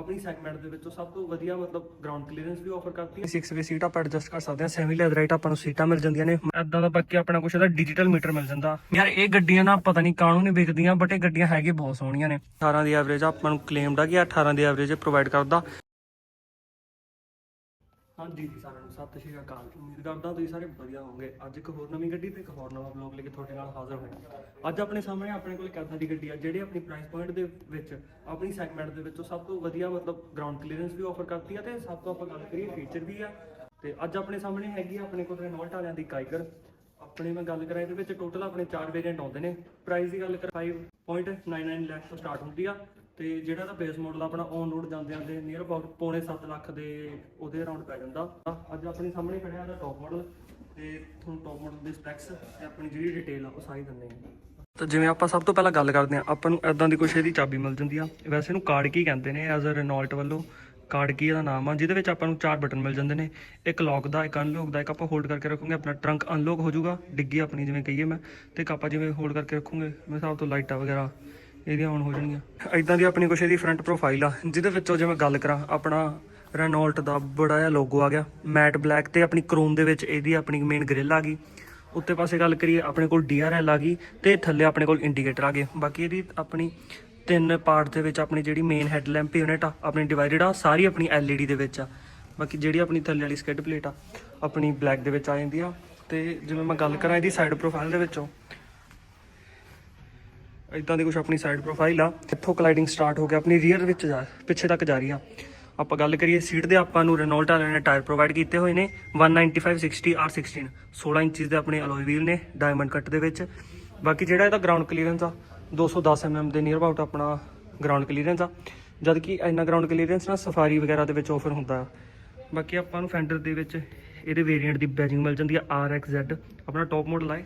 ਆਪਣੀ ਸੈਗਮੈਂਟ ਦੇ ਵਿੱਚੋਂ ਸਭ ਤੋਂ ਵਧੀਆ ਮਤਲਬ ਗਰਾਊਂਡ ਕਲੀਅਰੈਂਸ ਵੀ ਆਫਰ ਕਰਦੀ ਹੈ। 6 ਵੇ ਸੀਟ ਆਪਾਂ ਐਡਜਸਟ ਕਰ ਸਕਦੇ ਹਾਂ ਸੈਮੀ ਲੈਦਰਾਈਟ ਆਪਾਂ ਨੂੰ ਸੀਟਾਂ ਮਿਲ ਜਾਂਦੀਆਂ ਨੇ। ਐਦਾਂ ਦਾ ਬਾਕੀ ਆਪਣਾ ਕੁਛ ਇਹਦਾ ਡਿਜੀਟਲ ਮੀਟਰ ਮਿਲ ਜਾਂਦਾ। ਯਾਰ ਇਹ ਗੱਡੀਆਂ ਨਾ ਪਤਾ ਨਹੀਂ ਕਾਹਨੂੰ ਨਹੀਂ ਵਿਕਦੀਆਂ ਬਟ ਇਹ ਗੱਡੀਆਂ ਹੈਗੀ ਬਹੁਤ ਸੋਹਣੀਆਂ ਨੇ। 18 ਦੀ ਐਵਰੇਜ ਆਪਾਂ ਨੂੰ ਕਲੇਮਡ ਆ ਕਿ 18 ਦੀ ਐਵਰੇਜ ਪ੍ਰੋਵਾਈਡ ਕਰਦਾ। ਹਾਂਜੀ ਜੀ, ਸਾਰਿਆਂ ਨੂੰ ਸਤਿ ਸ਼੍ਰੀ ਅਕਾਲ ਉਮੀਦ ਕਰਦਾ ਤੁਸੀਂ ਸਾਰੇ ਵਧੀਆ ਹੋਵੋਗੇ। ਅੱਜ ਇੱਕ ਹੋਰ ਨਵੀਂ ਗੱਡੀ ਤੇ ਇੱਕ ਹੋਰ ਨਵਾਂ ਬਲੌਗ ਲੈ ਕੇ ਤੁਹਾਡੇ ਨਾਲ ਹਾਜ਼ਰ ਹੋਇਆ ਅੱਜ ਆਪਣੇ ਸਾਹਮਣੇ ਆਪਣੇ ਕੋਲ ਇੱਕ ਏਦਾਂ ਦੀ ਗੱਡੀ ਆ, ਜਿਹੜੀ ਆਪਣੀ ਪ੍ਰਾਈਸ ਪੁਆਇੰਟ ਦੇ ਵਿੱਚ, ਆਪਣੀ ਸੈਗਮੈਂਟ ਦੇ ਵਿੱਚੋਂ ਸਭ ਤੋਂ ਵਧੀਆ ਮਤਲਬ ਗਰਾਊਂਡ ਕਲੀਅਰੈਂਸ ਵੀ ਆਫਰ ਕਰਦੀ ਆ ਤੇ ਸਭ ਤੋਂ ਆਪਾਂ ਗੱਲ ਕਰੀਏ ਫੀਚਰ ਵੀ ਆ। ਤੇ ਅੱਜ ਆਪਣੇ ਸਾਹਮਣੇ ਹੈਗੀ ਆ ਆਪਣੇ ਕੋਲ ਰੈਨੋਲਟ ਵਾਲਿਆਂ ਦੀ ਕਾਈਗਰ ਆਪਣੇ ਮੈਂ ਗੱਲ ਕਰਾਂ, ਇਹਦੇ ਵਿੱਚ ਟੋਟਲ ਆਪਣੇ 4 ਵੇਰੀਐਂਟ ਆਉਂਦੇ ਨੇ। ਪ੍ਰਾਈਸ ਦੀ ਗੱਲ ਕਰ 5.99 ਲੱਖ ਤੋਂ ਸਟਾਰਟ ਹੁੰਦੀ ਆ। ਤੇ ਜਿਹੜਾ ਦਾ ਬੇਸ ਮਾਡਲ ਆਪਣਾ ਔਨ ਰੋਡ ਜਾਂਦੇ ਆਂਦੇ ਨੀਅਰ ਅਬਾਊਟ ਪੌਣੇ 7 ਲੱਖ ਦੇ ਉਹਦੇ ਅਰਾਊਂਡ ਪੈ ਜਾਂਦਾ। ਅੱਜ ਆਪਣੇ ਸਾਹਮਣੇ ਖੜਿਆ ਦਾ ਟੌਪ ਮਾਡਲ ਤੇ ਤੁਹਾਨੂੰ ਟੌਪ ਮਾਡਲ ਦੇ ਸਪੈਕਸ ਤੇ ਆਪਣੀ ਜਿਹੜੀ ਡਿਟੇਲ ਆ, ਉਹ ਸਾਰੀ ਦਿੰਦੇ ਆ ਤਾਂ ਜਿਵੇਂ ਆਪਾਂ ਸਭ ਤੋਂ ਪਹਿਲਾਂ ਗੱਲ ਕਰਦੇ ਆ ਆਪਾਂ ਨੂੰ ਐਦਾਂ ਦੀ ਕੁਛ ਇਹਦੀ ਚਾਬੀ ਮਿਲ ਜਾਂਦੀ ਆ। ਵੈਸੇ ਇਹਨੂੰ ਕਾਰਡ ਕੀ ਕਹਿੰਦੇ ਨੇ ਐਜ਼ ਅ ਰੈਨੋਲਟ ਵੱਲੋਂ ਕਾਰਡ ਕੀ ਇਹਦਾ ਨਾਮ ਆ, ਜਿਹਦੇ ਵਿੱਚ ਆਪਾਂ ਨੂੰ ਚਾਰ ਬਟਨ ਮਿਲ ਜਾਂਦੇ ਨੇ। ਇੱਕ ਲੌਕ ਦਾ, ਇੱਕ ਅਨਲੌਕ ਦਾ, ਇੱਕ ਆਪਾਂ ਹੋਲਡ ਕਰਕੇ ਰੱਖੋਗੇ, ਆਪਣਾ ਟਰੰਕ ਅਨਲੌਕ ਹੋ ਜਾਊਗਾ। ਡਿੱਗੀ ਆਪਣੀ ਜਿਵੇਂ ਕਹੀਏ ਮੈਂ, ਤੇ ਇੱਕ ਆਪਾਂ ਜਿਵੇਂ ਹੋਲਡ ਕਰਕੇ ਰੱਖੋਗੇ, ਮੇਰੇ ਹਿਸਾਬ ਤੋਂ ਲਾਈਟਾਂ ਵਗੈਰਾ। ਇਹਦੀਆਂ ਆਨ ਹੋ ਜਾਣਗੀਆਂ। ਇਦਾਂ ਦੀ ਆਪਣੀ ਕੁਛ ਇਹਦੀ ਫਰੰਟ ਪ੍ਰੋਫਾਈਲ ਆ, ਜਿਹਦੇ ਵਿੱਚੋਂ ਜੇ ਮੈਂ ਗੱਲ ਕਰਾਂ, ਆਪਣਾ ਰੈਨੋਲਟ ਦਾ ਬੜਾ ਜਿਹਾ ਲੋਗੋ ਆ ਗਿਆ। ਮੈਟ ਬਲੈਕ ਤੇ ਆਪਣੀ ਕ੍ਰੋਮ ਦੇ ਵਿੱਚ ਇਹਦੀ ਆਪਣੀ ਮੇਨ ਗ੍ਰਿਲ ਆ ਗਈ। ਉੱਤੇ ਪਾਸੇ ਗੱਲ ਕਰੀਏ, ਆਪਣੇ ਕੋਲ DRL ਆ ਗਈ ਤੇ ਥੱਲੇ ਆਪਣੇ ਕੋਲ ਇੰਡੀਕੇਟਰ ਆ ਗਏ। ਬਾਕੀ ਇਹਦੀ ਆਪਣੀ ਤਿੰਨ ਪਾਰਟ ਦੇ ਵਿੱਚ ਆਪਣੀ ਜਿਹੜੀ ਮੇਨ ਹੈਡਲੈਂਪ ਯੂਨਿਟ ਆ, ਆਪਣੀ ਡਿਵਾਈਡਡ ਆ, ਸਾਰੀ ਆਪਣੀ LED ਦੇ ਵਿੱਚ ਆ। ਬਾਕੀ ਜਿਹੜੀ ਆਪਣੀ ਥੱਲੇ ਵਾਲੀ ਸਕਿਡ ਪਲੇਟ ਆ, ਆਪਣੀ ਬਲੈਕ ਦੇ ਵਿੱਚ ਆ ਜਾਂਦੀ ਆ। ਤੇ ਜਿਵੇਂ ਮੈਂ ਗੱਲ ਕਰਾਂ ਇਹਦੀ ਸਾਈਡ ਪ੍ਰੋਫਾਈਲ ਦੇ ਵਿੱਚੋਂ ਇਦਾਂ ਦੀ ਕੁਝ ਆਪਣੀ ਸਾਈਡ ਪ੍ਰੋਫਾਈਲ ਆ। ਇੱਥੋਂ ਕਲਾਈਡਿੰਗ ਸਟਾਰਟ ਹੋ ਕੇ ਆਪਣੀ ਰੀਅਰ ਵਿੱਚ ਜਾ, ਪਿੱਛੇ ਤੱਕ ਜਾ ਰਹੀ ਆ। ਆਪਾਂ ਗੱਲ ਕਰੀਏ ਸੀਟ ਦੇ, ਆਪਾਂ ਨੂੰ ਰੈਨੋਲਟ ਵਾਲਿਆਂ ਨੇ ਟਾਇਰ ਪ੍ਰੋਵਾਈਡ ਕੀਤੇ ਹੋਏ ਨੇ 195 60 R16 16 ਇੰਚਸ ਦੇ ਆਪਣੇ ਅਲੋਏ ਵੀਲ ਨੇ ਡਾਇਮੰਡ ਕੱਟ ਦੇ ਵਿੱਚ। ਬਾਕੀ ਜਿਹੜਾ ਇਹਦਾ ਗਰਾਊਂਡ ਕਲੀਅਰੈਂਸ ਆ 210 mm ਦੇ ਨੀਅਰ ਅਬਾਊਟ ਆਪਣਾ ਗਰਾਊਂਡ ਕਲੀਅਰੈਂਸ ਆ। ਜਦ ਕਿ ਇੰਨਾ ਗਰਾਊਂਡ ਕਲੀਅਰੈਂਸ ਨਾ ਸਫਾਰੀ ਵਗੈਰਾ ਦੇ ਵਿੱਚ ਆਫਰ ਹੁੰਦਾ ਆ। ਬਾਕੀ ਆਪਾਂ ਨੂੰ ਫੈਂਡਰ ਦੇ ਵਿੱਚ ਇਹਦੇ ਵੇਰੀਐਂਟ ਦੀ ਬੈਜਿੰਗ ਮਿਲ ਜਾਂਦੀ ਆ RXZ ਆਪਣਾ ਟੌਪ ਮਾਡਲ ਆ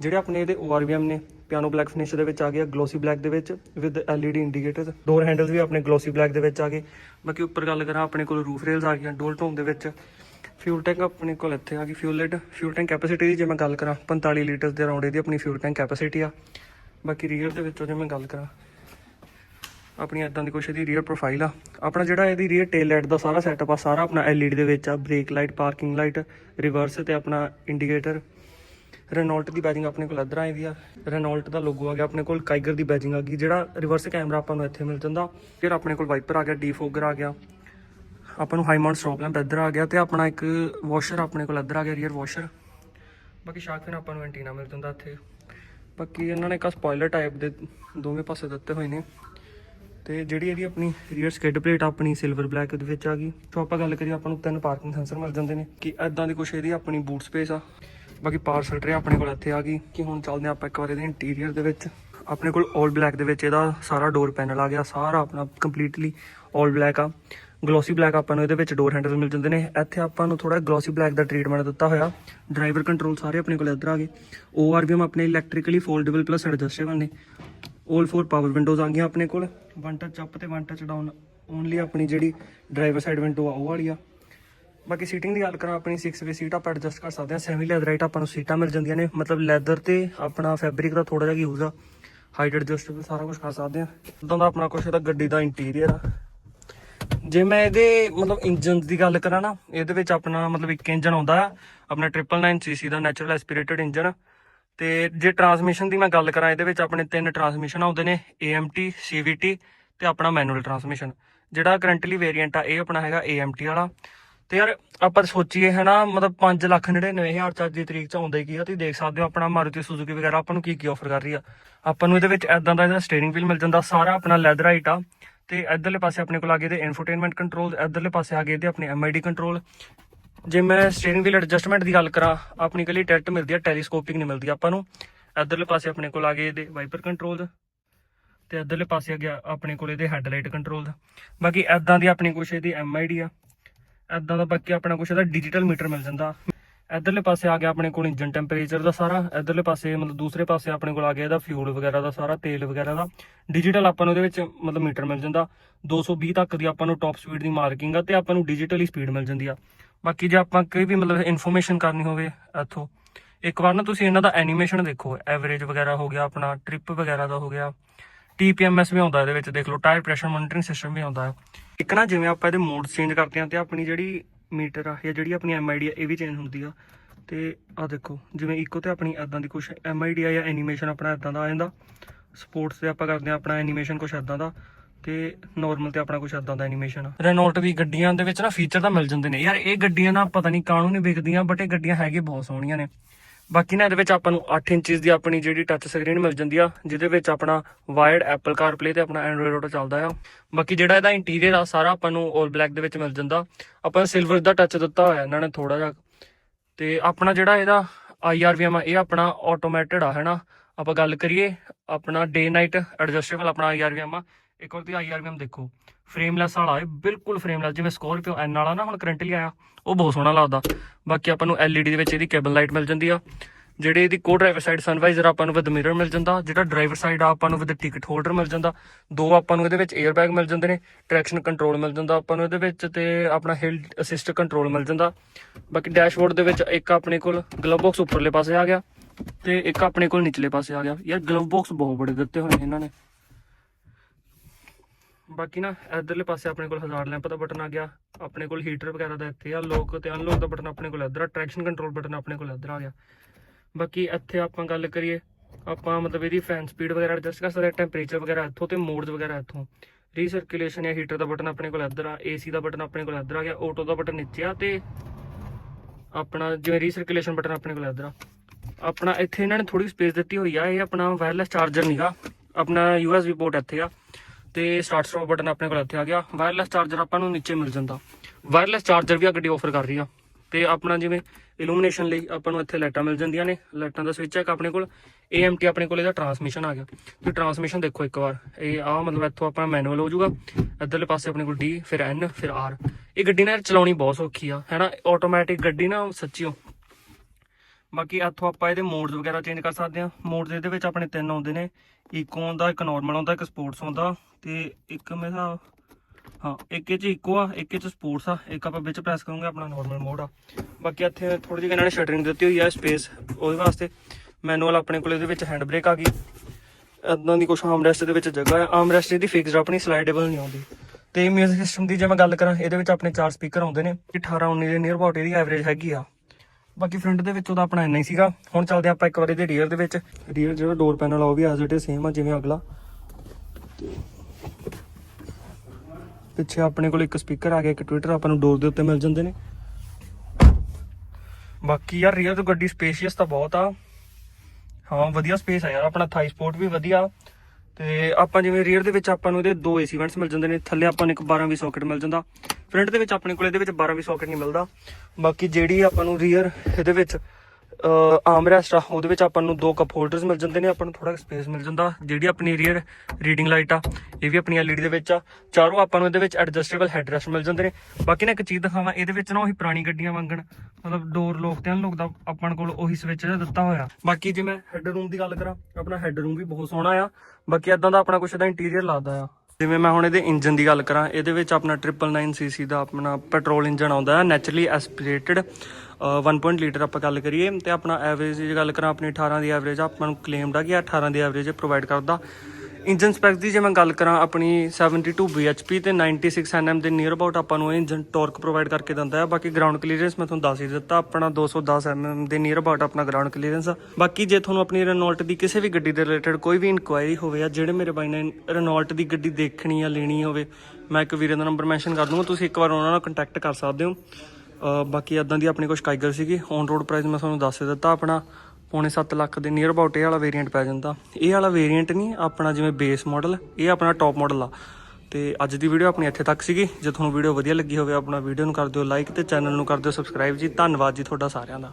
ਜਿਹੜੇ ਆਪਣੇ ਇਹਦੇ ORVM ਨੇ ਪਿਆਨੋ ਬਲੈਕ ਫਿਨਿਸ਼ ਦੇ ਵਿੱਚ ਆ ਗਿਆ ਗਲੋਸੀ ਬਲੈਕ ਦੇ ਵਿੱਚ with LED indicators door handles ਵੀ ਆਪਣੇ ਗਲੋਸੀ ਬਲੈਕ ਦੇ ਵਿੱਚ ਆ ਗਏ। ਬਾਕੀ ਉੱਪਰ ਗੱਲ ਕਰਾਂ, ਆਪਣੇ ਕੋਲ ਰੂਫ ਰੇਲਸ ਆ ਗਈਆਂ ਡੋਲ ਟੋਮ ਦੇ ਵਿੱਚ। ਫਿਊਲ ਟੈਂਕ ਆਪਣੇ ਕੋਲ ਇੱਥੇ ਆ ਗਈ fuel lid fuel tank capacity ਦੀ ਜੇ ਮੈਂ ਗੱਲ ਕਰਾਂ 45 ਲੀਟਰ ਦੇ ਅਰਾਊਂਡ ਇਹਦੀ ਆਪਣੀ ਫਿਊਲ ਟੈਂਕ ਕੈਪੈਸਿਟੀ ਆ। ਬਾਕੀ ਰੀਅਰ ਦੇ ਵਿੱਚੋਂ ਜੇ ਮੈਂ ਗੱਲ ਕਰਾਂ, ਆਪਣੀ ਇਦਾਂ ਦੀ ਕੁਛ ਇਹਦੀ ਰੀਅਰ ਪ੍ਰੋਫਾਈਲ ਆ। ਆਪਣਾ ਜਿਹੜਾ ਇਹਦੀ ਰੀਅਰ ਟੇਲ ਲਾਈਟ ਦਾ ਸਾਰਾ ਸੈਟਅਪ ਆ, ਸਾਰਾ ਆਪਣਾ LED ਦੇ ਵਿੱਚ ਆ brake light parking light reverse ਤੇ ਆਪਣਾ ਇੰਡੀਕੇਟਰ ਰੈਨੋਲਟ ਦੀ ਬੈਜਿੰਗ ਆਪਣੇ ਕੋਲ ਇੱਧਰ ਆਈ ਦੀ ਆ। ਰੈਨੋਲਟ ਦਾ ਲੋਗੋ ਆ ਗਿਆ ਆਪਣੇ ਕੋਲ ਕਾਈਗਰ ਦੀ ਬੈਜਿੰਗ ਆ ਗਈ। ਜਿਹੜਾ ਰਿਵਰਸ ਕੈਮਰਾ ਆਪਾਂ ਨੂੰ ਇੱਥੇ ਮਿਲ ਜਾਂਦਾ, ਫਿਰ ਆਪਣੇ ਕੋਲ ਵਾਈਪਰ ਆ ਗਿਆ ਡੀਫੋਗਰ ਆ ਗਿਆ। ਆਪਾਂ ਨੂੰ ਹਾਈ ਮਾਊਂਟ ਸਟ੍ਰੋਪ ਲੈਂਪ ਇੱਧਰ ਆ ਗਿਆ ਤੇ ਆਪਣਾ ਇੱਕ ਵਾਸ਼ਰ ਆਪਣੇ ਕੋਲ ਇੱਧਰ ਆ ਗਿਆ ਰੀਅਰ ਵਾਸ਼ਰ ਬਾਕੀ ਸ਼ਾਰਕ ਫਿਰ ਆਪਾਂ ਨੂੰ ਐਂਟੀਨਾ ਮਿਲ ਜਾਂਦਾ ਇੱਥੇ। ਬਾਕੀ ਇਹਨਾਂ ਨੇ ਇੱਕ ਸਪੋਇਲਰ ਟਾਈਪ ਦੇ ਦੋਵੇਂ ਪਾਸੇ ਦਿੱਤੇ ਹੋਏ ਨੇ। ਤੇ ਜਿਹੜੀ ਇਹਦੀ ਆਪਣੀ ਰੀਅਰ ਸਕਿਡ ਪਲੇਟ ਆਪਣੀ ਸਿਲਵਰ ਬਲੈਕ ਦੇ ਵਿੱਚ ਆ ਗਈ। ਸੋ ਆਪਾਂ ਗੱਲ ਕਰੀਏ, ਆਪਾਂ ਨੂੰ ਤਿੰਨ ਪਾਰਕਿੰਗ ਸੈਂਸਰ ਮਿਲ ਜਾਂਦੇ ਨੇ। ਕਿ ਐਦਾਂ ਦੀ ਕੁਛ ਇਹਦੀ ਆਪਣੀ ਬੂਟ ਸਪੇਸ ਆ। ਬਾਕੀ ਪਾਰਸਲ ਟਰੇ ਆਪਣੇ ਕੋਲ ਇੱਥੇ ਆ ਗਈ ਕਿ ਹੁਣ ਚੱਲਦੇ ਆਪਾਂ ਇੱਕ ਵਾਰ ਇਹਦੇ ਇੰਟੀਰੀਅਰ ਦੇ ਵਿੱਚ ਆਪਣੇ ਕੋਲ 올 ਬਲੈਕ ਦੇ ਵਿੱਚ ਇਹਦਾ ਸਾਰਾ ਡੋਰ ਪੈਨਲ ਆ ਗਿਆ ਸਾਰਾ ਆਪਣਾ ਕੰਪਲੀਟਲੀ 올 ਬਲੈਕ ਆ ਗਲੋਸੀ ਬਲੈਕ ਆਪਾਂ ਨੂੰ ਇਹਦੇ ਵਿੱਚ ਡੋਰ ਹੈਂਡਲ ਮਿਲ ਜਾਂਦੇ ਨੇ ਇੱਥੇ ਆਪਾਂ ਨੂੰ ਥੋੜਾ ਗਲੋਸੀ ਬਲੈਕ ਦਾ ਟ੍ਰੀਟਮੈਂਟ ਦਿੱਤਾ ਹੋਇਆ ਡਰਾਈਵਰ ਕੰਟਰੋਲ ਸਾਰੇ ਆਪਣੇ ਕੋਲ ਇੱਧਰ ਆ ਗਏ ORVM ਆਪਣੇ ਇਲੈਕਟ੍ਰੀਕਲੀ ਫੋਲਡੇਬਲ ਪਲੱਸ ਐਡਜਸਟੇਬਲ ਨੇ 올 ਫੋਰ ਪਾਵਰ ਵਿੰਡੋਜ਼ ਆ ਗਈਆਂ ਆਪਣੇ ਕੋਲ ਵਨ ਟੱਚ ਅਪ ਤੇ ਵਨ ਟੱਚ ਡਾਊਨ ਓਨਲੀ ਆਪਣੀ ਜਿਹੜੀ ਡਰਾਈਵਰ ਸਾਈਡ ਵਿੰਡੋ ਆ ਉਹ ਵਾਲੀ ਆ ਬਾਕੀ ਸੀਟਿੰਗ ਦੀ ਗੱਲ ਕਰਾਂ, ਆਪਣੀ 6 ਵੇ ਸੀਟ ਆਪਾਂ ਐਡਜਸਟ ਕਰ ਸਕਦੇ ਹਾਂ ਸੈਮੀ ਲੈਦਰਾਈਟ ਆਪਾਂ ਨੂੰ ਸੀਟਾਂ ਮਿਲ ਜਾਂਦੀਆਂ ਨੇ, ਮਤਲਬ ਲੈਦਰ ਤੇ ਆਪਣਾ ਫੈਬਰਿਕ ਦਾ ਥੋੜਾ ਜਿਹਾ ਯੂਜ਼ ਆ ਹਾਈਟ ਐਡਜਸਟੇਬਲ ਸਾਰਾ ਕੁਝ ਕਰ ਸਕਦੇ ਹਾਂ। ਉਦੋਂ ਦਾ ਆਪਣਾ ਕੁਝ ਇਹਦਾ ਗੱਡੀ ਦਾ ਇੰਟੀਰੀਅਰ ਆ। ਜੇ ਮੈਂ ਇਹਦੇ ਮਤਲਬ ਇੰਜਨ ਦੀ ਗੱਲ ਕਰਾਂ ਨਾ, ਇਹਦੇ ਵਿੱਚ ਆਪਣਾ ਮਤਲਬ ਇੱਕ ਇੰਜਨ ਆਉਂਦਾ ਆ ਆਪਣਾ 999 ਸੀਸੀ ਦਾ ਨੈਚੁਰਲ ਐਸਪੀਰੇਟਡ ਇੰਜਨ ਤੇ ਜੇ ਟਰਾਂਸਮਿਸ਼ਨ ਦੀ ਮੈਂ ਗੱਲ ਕਰਾਂ, ਇਹਦੇ ਵਿੱਚ ਆਪਣੇ ਤਿੰਨ ਟਰਾਂਸਮਿਸ਼ਨ ਆਉਂਦੇ ਨੇ AMT CVT ਤੇ ਆਪਣਾ ਮੈਨੂਅਲ ਟਰਾਂਸਮਿਸ਼ਨ ਜਿਹੜਾ ਕਰੰਟਲੀ ਵੇਰੀਐਂਟ ਆ, ਇਹ ਆਪਣਾ ਹੈਗਾ AMT ਵਾਲਾ। ਤੇ ਯਾਰ ਆਪਾਂ ਸੋਚੀਏ ਹਨਾ, ਮਤਲਬ 5 ਲੱਖ 99 ਹਜ਼ਾਰ ਚ ਅੱਜ ਦੀ ਤਰੀਕ ਚ ਆਉਂਦਾ ਹੀ ਕੀ ਆ, ਤੁਸੀਂ ਦੇਖ ਸਕਦੇ ਹੋ ਆਪਣਾ ਮਾਰੂਤੀ ਸੁਜ਼ੂਕੀ ਵਗੈਰਾ ਆਪਾਂ ਨੂੰ ਕੀ ਕੀ ਆਫਰ ਕਰ ਰਹੀ ਆ। ਆਪਾਂ ਨੂੰ ਇਹਦੇ ਵਿੱਚ ਐਦਾਂ ਦਾ ਇਹਦਾ ਸਟੀਅਰਿੰਗ ਵੀਲ ਮਿਲ ਜਾਂਦਾ, ਸਾਰਾ ਆਪਣਾ ਲੈਦਰ ਲੈਦਰਾਈਟ ਆ। ਤੇ ਇਧਰਲੇ ਪਾਸੇ ਆਪਣੇ ਕੋਲ ਆ ਗਏ ਇਹਦੇ ਇਨਫੋਟੇਨਮੈਂਟ ਕੰਟਰੋਲ ਇਧਰਲੇ ਪਾਸੇ ਆ ਗਏ ਇਹਦੇ ਆਪਣੇ MID ਕੰਟਰੋਲ ਜੇ ਮੈਂ ਸਟੀਅਰਿੰਗ ਵੀਲ ਐਡਜਸਟਮੈਂਟ ਦੀ ਗੱਲ ਕਰਾਂ, ਆਪਣੀ ਕੱਲੀ ਟੈਟ ਮਿਲਦੀ ਆ ਟੈਲੀਸਕੋਪਿਕ ਨਹੀਂ ਮਿਲਦੀ ਆਪਾਂ ਨੂੰ। ਇਧਰਲੇ ਪਾਸੇ ਆਪਣੇ ਕੋਲ ਆ ਗਏ ਇਹਦੇ ਵਾਈਪਰ ਕੰਟਰੋਲ ਤੇ ਇਧਰਲੇ ਪਾਸੇ ਆ ਗਿਆ ਆਪਣੇ ਕੋਲ ਇਹਦੇ ਹੈਡਲਾਈਟ ਕੰਟਰੋਲ ਬਾਕੀ ਐਦਾਂ ਦੀ ਆਪਣੀ ਕੁਛ ਇਹਦੀ MID ਆ। ਐਦਾਂ ਦਾ ਬਾਕੀ ਆਪਣਾ ਕੁਛ ਇਹਦਾ ਡਿਜੀਟਲ ਮੀਟਰ ਮਿਲ ਜਾਂਦਾ। ਇਧਰਲੇ ਪਾਸੇ ਆ ਗਿਆ ਆਪਣੇ ਕੋਲ ਇੰਜਨ ਟੈਂਪਰੇਚਰ ਦਾ ਸਾਰਾ, ਇਧਰਲੇ ਪਾਸੇ ਮਤਲਬ ਦੂਸਰੇ ਪਾਸੇ ਆਪਣੇ ਕੋਲ ਆ ਗਿਆ ਇਹਦਾ ਫਿਊਲ ਵਗੈਰਾ ਦਾ ਸਾਰਾ, ਤੇਲ ਵਗੈਰਾ ਦਾ। ਡਿਜੀਟਲ ਆਪਾਂ ਨੂੰ ਇਹਦੇ ਵਿੱਚ ਮਤਲਬ ਮੀਟਰ ਮਿਲ ਜਾਂਦਾ। 220 ਤੱਕ ਦੀ ਆਪਾਂ ਨੂੰ ਟਾਪ ਸਪੀਡ ਦੀ ਮਾਰਕਿੰਗ ਆ ਤੇ ਆਪਾਂ ਨੂੰ ਡਿਜੀਟਲੀ ਸਪੀਡ ਮਿਲ ਜਾਂਦੀ ਆ। ਬਾਕੀ ਜੇ ਆਪਾਂ ਕੋਈ ਵੀ ਮਤਲਬ ਇਨਫੋਰਮੇਸ਼ਨ ਕਰਨੀ ਹੋਵੇ ਇੱਥੋਂ, ਇੱਕ ਵਾਰ ਨਾ ਤੁਸੀਂ ਇਹਨਾਂ ਦਾ ਐਨੀਮੇਸ਼ਨ ਦੇਖੋ। ਐਵਰੇਜ ਵਗੈਰਾ ਹੋ ਗਿਆ ਆਪਣਾ ਟ੍ਰਿਪ ਵਗੈਰਾ ਦਾ ਹੋ ਗਿਆ। TPMS ਵੀ ਆਉਂਦਾ ਇਹਦੇ ਵਿੱਚ, ਦੇਖ ਲਓ ਟਾਇਰ ਪ੍ਰੈਸ਼ਰ ਮੋਨੀਟਰਿੰਗ ਸਿਸਟਮ ਵੀ ਆਉਂਦਾ ਹੈ। ਇੱਕ ਨਾ, ਜਿਵੇਂ ਆਪਾਂ ਇਹਦੇ ਮੋਡ ਚੇਂਜ ਕਰਦੇ ਹਾਂ ਤੇ ਆਪਣੀ ਜਿਹੜੀ ਮੀਟਰ ਆ ਜਾਂ ਜਿਹੜੀ ਆਪਣੀ MID ਆ, ਇਹ ਵੀ ਚੇਂਜ ਹੁੰਦੀ ਆ। ਤੇ ਆ ਦੇਖੋ, ਜਿਵੇਂ ਇੱਕੋ ਤੇ ਆਪਣੀ ਐਦਾਂ ਦੀ ਕੁਝ MID ਆ ਜਾਂ ਐਨੀਮੇਸ਼ਨ ਆਪਣਾ ਐਦਾਂ ਦਾ ਆ ਜਾਂਦਾ। ਸਪੋਰਟਸ ਤੇ ਆਪਾਂ ਕਰਦੇ ਆ ਆਪਣਾ ਐਨੀਮੇਸ਼ਨ ਕੁਝ ਐਦਾਂ ਦਾ ਤੇ ਨਾਰਮਲ ਤੇ ਆਪਣਾ ਕੁਝ ਐਦਾਂ ਦਾ ਐਨੀਮੇਸ਼ਨ ਆ। ਰੈਨੋਲਟ ਦੀ ਗੱਡੀਆਂ ਦੇ ਵਿੱਚ ਨਾ ਫੀਚਰ ਤਾਂ ਮਿਲ ਜਾਂਦੇ ਨੇ। ਯਾਰ, ਇਹ ਗੱਡੀਆਂ ਨਾ ਪਤਾ ਨਹੀਂ ਕਾਹਨੂੰ ਨਹੀਂ ਵਿਕਦੀਆਂ ਬਟ ਇਹ ਗੱਡੀਆਂ ਹੈਗੇ ਬਹੁਤ ਸੋਹਣੀਆਂ ਨੇ। ਬਾਕੀ ਨਾ ਇਹਦੇ ਵਿੱਚ ਆਪਾਂ ਨੂੰ 8 ਇੰਚਸ ਦੀ ਆਪਣੀ ਜਿਹੜੀ ਟੱਚ ਸਕਰੀਨ ਮਿਲ ਜਾਂਦੀ ਆ, ਜਿਹਦੇ ਵਿੱਚ ਆਪਣਾ ਵਾਇਰਡ ਐਪਲ CarPlay ਤੇ ਆਪਣਾ Android Auto ਚੱਲਦਾ ਆ। ਬਾਕੀ ਜਿਹੜਾ ਇਹਦਾ ਇੰਟੀਰੀਅਰ ਆ, ਸਾਰਾ ਆਪਾਂ ਨੂੰ 올 ਬਲੈਕ ਦੇ ਵਿੱਚ ਮਿਲ ਜਾਂਦਾ। ਆਪਾਂ ਸਿਲਵਰ ਦਾ ਟੱਚ ਦਿੱਤਾ ਹੋਇਆ ਇਹਨਾਂ ਨੇ ਥੋੜਾ ਜਿਹਾ। ਤੇ ਆਪਣਾ ਜਿਹੜਾ ਇਹਦਾ IRVM ਆ, ਇਹ ਆਪਣਾ ਆਟੋਮੈਟਿਡ ਆ, ਹੈਨਾ? ਆਪਾਂ ਗੱਲ ਕਰੀਏ ਆਪਣਾ ਡੇ ਨਾਈਟ ਐਡਜਸਟੇਬਲ ਆਪਣਾ IRVM ਆ ਇੱਕ ਵਾਰ ਤੁਸੀਂ IRVM ਦੇਖੋ। ਫਰੇਮਲੈਸ ਵਾਲਾ ਇਹ ਬਿਲਕੁਲ ਫਰੇਮਲੈਸ ਜਿਵੇਂ ਸਕੋਰਪੀਓ ਐਨ ਵਾਲਾ ਨਾ ਹੁਣ ਕਰੰਟਲੀ ਆਇਆ, ਉਹ ਬਹੁਤ ਸੋਹਣਾ ਲੱਗਦਾ। ਬਾਕੀ ਆਪਾਂ ਨੂੰ LED ਦੇ ਵਿੱਚ ਇਹਦੀ ਕੇਬਲ ਲਾਈਟ ਮਿਲ ਜਾਂਦੀ ਆ, ਜਿਹੜੇ ਇਹਦੀ ਕੋ ਡਰਾਈਵਰ ਸਾਈਡ ਸਨਵਾਈਜ਼ਰ ਆਪਾਂ ਨੂੰ ਵਿਦ ਮਿਰਰ ਮਿਲ ਜਾਂਦਾ, ਜਿਹੜਾ ਡਰਾਈਵਰ ਸਾਈਡ ਆ ਆਪਾਂ ਨੂੰ ਵਿਦ ਟਿਕਟ ਹੋਲਡਰ ਮਿਲ ਜਾਂਦਾ, ਦੋ ਆਪਾਂ ਨੂੰ ਇਹਦੇ ਵਿੱਚ 에ਅਰ ਬੈਗ ਮਿਲ ਜਾਂਦੇ ਨੇ ਟਰੈਕਸ਼ਨ ਕੰਟਰੋਲ ਮਿਲ ਜਾਂਦਾ ਆਪਾਂ ਨੂੰ ਇਹਦੇ ਵਿੱਚ ਤੇ ਆਪਣਾ ਹਿਲ ਅਸਿਸਟ ਕੰਟਰੋਲ ਮਿਲ ਜਾਂਦਾ। ਬਾਕੀ ਡੈਸ਼ਬੋਰਡ ਦੇ ਵਿੱਚ ਇੱਕ ਆਪਣੇ ਕੋਲ ਗਲਵ ਬਾਕਸ ਉੱਪਰਲੇ ਪਾਸੇ ਆ ਗਿਆ ਤੇ ਇੱਕ ਆਪਣੇ ਕੋਲ ਨਿਚਲੇ ਪਾਸੇ ਆ ਗਿਆ। ਯਾਰ ਗਲਵ ਬਾਕਸ ਬਹੁਤ ਬੜੇ ਦਿੱਤੇ ਹੋਏ ਨੇ ਇਹਨਾਂ ਨੇ। ਬਾਕੀ ਨਾ ਇਧਰਲੇ ਪਾਸੇ ਆਪਣੇ ਕੋਲ ਹਜ਼ਾਰ ਲੈਂਪ ਦਾ ਬਟਨ ਆ ਗਿਆ, ਆਪਣੇ ਕੋਲ ਹੀਟਰ ਵਗੈਰਾ ਦਾ ਇੱਥੇ ਆ ਲੋਕ ਤੇ ਅਨਲੋਕ ਦਾ ਬਟਨ ਆਪਣੇ ਕੋਲ ਇੱਧਰ ਆ ਟਰੈਕਸ਼ਨ ਕੰਟਰੋਲ ਬਟਨ ਆਪਣੇ ਕੋਲ ਇੱਧਰ ਆ ਗਿਆ। ਬਾਕੀ ਇੱਥੇ ਆਪਾਂ ਗੱਲ ਕਰੀਏ, ਆਪਾਂ ਮਤਲਬ ਇਹਦੀ ਫੈਨ ਸਪੀਡ ਵਗੈਰਾ ਐਡਜਸਟ ਕਰ ਸਕਦੇ ਟੈਂਪਰੇਚਰ ਵਗੈਰਾ ਇੱਥੋਂ ਤੇ ਮੋਡਸ ਵਗੈਰਾ ਇੱਥੋਂ। ਰੀਸਰਕੂਲੇਸ਼ਨ ਜਾਂ ਹੀਟਰ ਦਾ ਬਟਨ ਆਪਣੇ ਕੋਲ ਇੱਧਰ ਆ ਏਸੀ ਦਾ ਬਟਨ ਆਪਣੇ ਕੋਲ ਇੱਧਰ ਆ ਗਿਆ ਆਟੋ ਦਾ ਬਟਨ ਨੀਚੇ ਆ ਤੇ ਆਪਣਾ ਜਿਵੇਂ ਰੀਸਰਕੂਲੇਸ਼ਨ ਬਟਨ ਆਪਣੇ ਕੋਲ ਇੱਧਰ ਆ। ਆਪਣਾ ਇੱਥੇ ਇਹਨਾਂ ਨੇ ਥੋੜੀ ਸਪੇਸ ਦਿੱਤੀ ਹੋਈ ਆ, ਇਹ ਆਪਣਾ ਵਾਇਰਲੈਸ ਚਾਰਜਰ ਨਹੀਂਗਾ ਆਪਣਾ USB ਪੋਰਟ ਇੱਥੇ ਆ। ਤੇ ਸਟਾਰਟ ਸਟਾਪ ਬਟਨ ਆਪਣੇ ਕੋਲ ਇੱਥੇ ਆ ਗਿਆ। ਵਾਇਰਲੈਸ ਚਾਰਜਰ ਆਪਾਂ ਨੂੰ ਨੀਚੇ ਮਿਲ ਜਾਂਦਾ। ਵਾਇਰਲੈਸ ਚਾਰਜਰ ਵੀ ਆ, ਗੱਡੀ ਆਫਰ ਕਰ ਰਹੀ ਆ। ਤੇ ਆਪਣਾ ਜਿਵੇਂ ਇਲੂਮੀਨੇਸ਼ਨ ਲਈ ਆਪਾਂ ਨੂੰ ਇੱਥੇ ਲਾਈਟਾਂ ਮਿਲ ਜਾਂਦੀਆਂ ਨੇ। ਲਾਈਟਾਂ ਦਾ ਸਵਿਚ ਹੈ ਆਪਣੇ ਕੋਲ। AMT ਆਪਣੇ ਕੋਲ ਇਹਦਾ ਟਰਾਂਸਮਿਸ਼ਨ ਆ ਗਿਆ। ਤੁਸੀਂ ਟਰਾਂਸਮਿਸ਼ਨ ਦੇਖੋ ਇੱਕ ਵਾਰ। ਇਹ ਆ ਮਤਲਬ ਇੱਥੋਂ ਆਪਣਾ ਮੈਨੂਅਲ ਹੋ ਜਾਊਗਾ। ਇੱਧਰਲੇ ਪਾਸੇ ਆਪਣੇ ਕੋਲ D, ਫਿਰ N, ਫਿਰ R ਇਹ ਗੱਡੀ ਨਾ ਚਲਾਉਣੀ ਬਹੁਤ ਸੌਖੀ ਆ। ਹੈਨਾ ਆਟੋਮੈਟਿਕ ਗੱਡੀ ਨਾ ਸੱਚੀਓ ਬਾਕੀ ਇੱਥੋਂ ਆਪਾਂ ਇਹਦੇ ਮੋਡਸ ਵਗੈਰਾ ਚੇਂਜ ਕਰ ਸਕਦੇ ਹਾਂ ਮੋਡਸ ਇਹਦੇ ਵਿੱਚ ਆਪਣੇ ਤਿੰਨ ਆਉਂਦੇ ਨੇ। ਇਕੋ ਆਉਂਦਾ, ਇੱਕ ਨਾਰਮਲ ਆਉਂਦਾ, ਇੱਕ ਸਪੋਰਟਸ ਆਉਂਦਾ ਤੇ ਇੱਕ ਮੇਰਾ, ਹਾਂ, ਇੱਕ ਇਹ ਚ ਇਕੋ ਆ, ਇੱਕ ਇਹ ਚ ਸਪੋਰਟਸ ਆ, ਇੱਕ ਆਪਾਂ ਵਿੱਚ ਪ੍ਰੈਸ ਕਰੂੰਗੇ ਆਪਣਾ ਨਾਰਮਲ ਮੋਡ ਆ। ਬਾਕੀ ਇੱਥੇ ਥੋੜੀ ਜਿਹੀ ਇਹਨਾਂ ਨੇ ਸ਼ਟਰਿੰਗ ਦਿੱਤੀ ਹੋਈ ਆ ਸਪੇਸ ਉਹਦੇ ਵਾਸਤੇ। ਮੈਨੂਅਲ ਆਪਣੇ ਕੋਲ ਇਹਦੇ ਵਿੱਚ ਹੈਂਡ ਬ੍ਰੇਕ ਆ ਗਈ। ਇਦਾਂ ਦੀ ਕੁਛ ਆਰਮਰੈਸਟ ਦੇ ਵਿੱਚ ਜਗ੍ਹਾ ਹੈ ਆਰਮਰੈਸਟ ਇਹਦੀ ਫਿਕਸਡ ਆਪਣੀ ਸਲਾਈਡੇਬਲ ਨਹੀਂ ਆਉਂਦੀ। ਤੇ ਮਿਊਜ਼ਿਕ ਸਿਸਟਮ ਦੀ ਜੇ ਮੈਂ ਗੱਲ ਕਰਾਂ, ਇਹਦੇ ਵਿੱਚ ਆਪਣੇ ਚਾਰ ਸਪੀਕਰ ਆਉਂਦੇ ਨੇ। 18 19 ਦੇ ਨੀਅਰ ਅਬਾਊਟ ਇਹਦੀ ਐਵਰੇਜ ਹੈਗੀ ਆ। ਬਾਕੀ ਫਰੰਟ ਦੇ ਵਿੱਚ ਉਹਦਾ ਆਪਣਾ ਇੰਨਾ ਹੀ ਸੀਗਾ। ਹੁਣ ਚੱਲਦੇ ਆਪਾਂ ਇੱਕ ਵਾਰੀ ਦੇ ਰੀਅਰ ਦੇ ਵਿੱਚ। ਰੀਅਰ ਜਿਹੜਾ ਡੋਰ ਪੈਨਲ ਆ ਉਹ ਵੀ ਐਜ਼ ਇਟ ਸੇਮ ਆ, ਜਿਵੇਂ ਅਗਲਾ। ਪਿੱਛੇ ਆਪਣੇ ਕੋਲ ਇੱਕ ਸਪੀਕਰ ਆ ਗਿਆ, ਇੱਕ ਟਵਿੱਟਰ ਆਪਾਂ ਨੂੰ ਡੋਰ ਦੇ ਉੱਤੇ ਮਿਲ ਜਾਂਦੇ ਨੇ। ਬਾਕੀ ਯਾਰ ਰੀਅਰ ਤੋਂ ਗੱਡੀ ਸਪੇਸ਼ੀਅਸ ਤਾਂ ਬਹੁਤ ਆ। ਹਾਂ, ਵਧੀਆ ਸਪੇਸ ਆ ਯਾਰ, ਆਪਣਾ ਥਾਈ ਸਪੋਰਟ ਵੀ ਵਧੀਆ। ਤੇ ਆਪਾਂ ਜਿਵੇਂ ਰੀਅਰ ਦੇ ਵਿੱਚ ਆਪਾਂ ਨੂੰ ਇਹਦੇ ਦੋ ਏਸੀ ਵੈਂਟਸ ਮਿਲ ਜਾਂਦੇ ਨੇ। ਥੱਲੇ ਆਪਾਂ ਨੂੰ ਇੱਕ 12 ਵੀ ਸੌਕਟ ਮਿਲ ਜਾਂਦਾ। ਫਰੰਟ ਦੇ ਵਿੱਚ ਆਪਣੇ ਕੋਲ, ਇਹਦੇ ਵਿੱਚ 12 ਵੀ ਸੌਕਟ ਨਹੀਂ ਮਿਲਦਾ। ਬਾਕੀ ਜਿਹੜੀ ਆਪਾਂ ਨੂੰ ਰੀਅਰ ਇਹਦੇ ਵਿੱਚ ਆਰਮਰੈਸਟ ਆ, ਉਹਦੇ ਵਿੱਚ ਆਪਾਂ ਨੂੰ ਦੋ ਕੱਪ ਹੋਲਡਰਸ ਮਿਲ ਜਾਂਦੇ ਨੇ, ਆਪਾਂ ਨੂੰ ਥੋੜਾ ਸਪੇਸ ਮਿਲ ਜਾਂਦਾ। ਜਿਹੜੀ ਆਪਣੀ ਰੀਅਰ ਰੀਡਿੰਗ ਲਾਈਟ ਆ, ਇਹ ਵੀ ਆਪਣੀ LED ਦੇ ਵਿੱਚ ਆ। ਚਾਰੋਂ ਆਪਾਂ ਨੂੰ ਇਹਦੇ ਵਿੱਚ ਐਡਜਸਟੇਬਲ ਹੈਡਰੈਸਟ ਮਿਲ ਜਾਂਦੇ ਨੇ। ਬਾਕੀ ਨਾ ਇੱਕ ਚੀਜ਼ ਦਿਖਾਵਾਂ, ਇਹਦੇ ਵਿੱਚ ਨਾ ਉਹੀ ਪੁਰਾਣੀ ਗੱਡੀਆਂ ਵਾਂਗਣ, ਮਤਲਬ ਡੋਰ ਲੋਕ ਤੇ ਅਨਲੋਕ ਦਾ ਆਪਾਂ ਕੋਲ ਉਹੀ ਸਵਿਚ ਜਿਹਾ ਦਿੱਤਾ ਹੋਇਆ। ਬਾਕੀ ਜੇ ਮੈਂ ਹੈਡ ਰੂਮ ਦੀ ਗੱਲ ਕਰਾਂ, ਆਪਣਾ ਹੈਡ ਰੂਮ ਵੀ ਬਹੁਤ ਸੋਹਣਾ ਆ। ਬਾਕੀ ਇਦਾਂ ਦਾ ਆਪਣਾ ਕੁਛ ਇਹਦਾ ਇੰਟੀਰੀਅਰ ਲੱਗਦਾ ਆ। ਜਿਵੇਂ ਮੈਂ ਹੁਣ ਇਹਦੇ ਇੰਜਨ ਦੀ ਗੱਲ ਕਰਾਂ, ਇਹਦੇ ਵਿੱਚ ਆਪਣਾ 999 ਸੀਸੀ ਦਾ ਆਪਣਾ ਪੈਟਰੋਲ ਇੰਜਨ ਆਉਂਦਾ ਹੈ ਨੈਚੁਰਲੀ ਐਸਪੀਰੇਟਡ 1. ਲੀਟਰ ਆਪਾਂ ਗੱਲ ਕਰੀਏ, ਤੇ ਆਪਣਾ ਐਵਰੇਜ ਦੀ ਗੱਲ ਕਰਾਂ ਆਪਣੀ 18 ਦੀ ਐਵਰੇਜ ਆਪਾਂ ਨੂੰ ਕਲੇਮਡ ਆ ਕਿ 18 ਦੀ ਐਵਰੇਜ ਪ੍ਰੋਵਾਈਡ ਕਰਦਾ ਇੰਜਨ ਸਪੈਕਸ ਦੀ ਜੇ ਮੈਂ ਗੱਲ ਕਰਾਂ ਆਪਣੀ 72 bhp ਤੇ 96 nm ਦੇ ਨੀਅਰ ਅਬਾਊਟ ਆਪਾਂ ਨੂੰ ਇਹ ਇੰਜਨ ਟਾਰਕ ਪ੍ਰੋਵਾਈਡ ਕਰਕੇ ਦਿੰਦਾ ਹੈ। ਬਾਕੀ ਗਰਾਊਂਡ ਕਲੀਅਰੈਂਸ ਮੈਂ ਤੁਹਾਨੂੰ ਦੱਸ ਹੀ ਦਿੱਤਾ, ਆਪਣਾ 210 mm ਦੇ ਨੀਅਰ ਅਬਾਊਟ ਆਪਣਾ ਗਰਾਊਂਡ ਕਲੀਅਰੈਂਸ ਆ। ਬਾਕੀ ਜੇ ਤੁਹਾਨੂੰ ਆਪਣੀ ਰੈਨੋਲਟ ਦੀ ਕਿਸੇ ਵੀ ਗੱਡੀ ਦੇ ਰਿਲੇਟਡ ਕੋਈ ਵੀ ਇਨਕੁਆਇਰੀ ਹੋਵੇ ਆ ਜਿਹੜੇ ਮੇਰੇ ਬਾਈ ਨੇ ਰੈਨੋਲਟ ਦੀ ਗੱਡੀ ਦੇਖਣੀ ਆ, ਲੈਣੀ ਹੋਵੇ, ਮੈਂ ਇੱਕ ਵੀਰੇ ਦਾ ਨੰਬਰ ਮੈਂਸ਼ਨ ਕਰ ਦੂੰਗਾ, ਤੁਸੀਂ ਇੱਕ ਵਾਰ ਉਹਨਾਂ ਨਾਲ ਕੰਟੈਕਟ ਕਰ ਸਕਦੇ ਹੋ। ਬਾਕੀ ਇਦਾਂ ਦੀ ਆਪਣੀ ਕੁਝ ਕਾਈਗਰ ਸੀਗੀ ਔਨ ਰੋਡ ਪ੍ਰਾਈਸ ਮੈਂ ਤੁਹਾਨੂੰ ਦੱਸ ਦਿੱਤਾ ਆਪਣਾ। ਪੌਣੇ 7 ਲੱਖ ਦੇ ਨੀਅਰ ਅਬਾਊਟ ਇਹ ਵਾਲਾ ਵੇਰੀਐਂਟ ਪੈ ਜਾਂਦਾ। ਇਹ ਵਾਲਾ ਵੇਰੀਐਂਟ ਨਹੀਂ ਆਪਣਾ ਜਿਵੇਂ ਬੇਸ ਮਾਡਲ ਇਹ ਆਪਣਾ ਟੌਪ ਮਾਡਲ ਆ। ਤੇ ਅੱਜ ਦੀ ਵੀਡੀਓ ਆਪਣੀ ਇੱਥੇ ਤੱਕ ਸੀਗੀ। ਜੇ ਤੁਹਾਨੂੰ ਵੀਡੀਓ ਵਧੀਆ ਲੱਗੀ ਹੋਵੇ, ਆਪਣਾ ਵੀਡੀਓ ਨੂੰ ਕਰ ਦਿਓ ਲਾਈਕ ਤੇ ਚੈਨਲ ਨੂੰ ਕਰ ਦਿਓ ਸਬਸਕ੍ਰਾਈਬ ਜੀ। ਧੰਨਵਾਦ ਜੀ ਤੁਹਾਡਾ ਸਾਰਿਆਂ ਦਾ।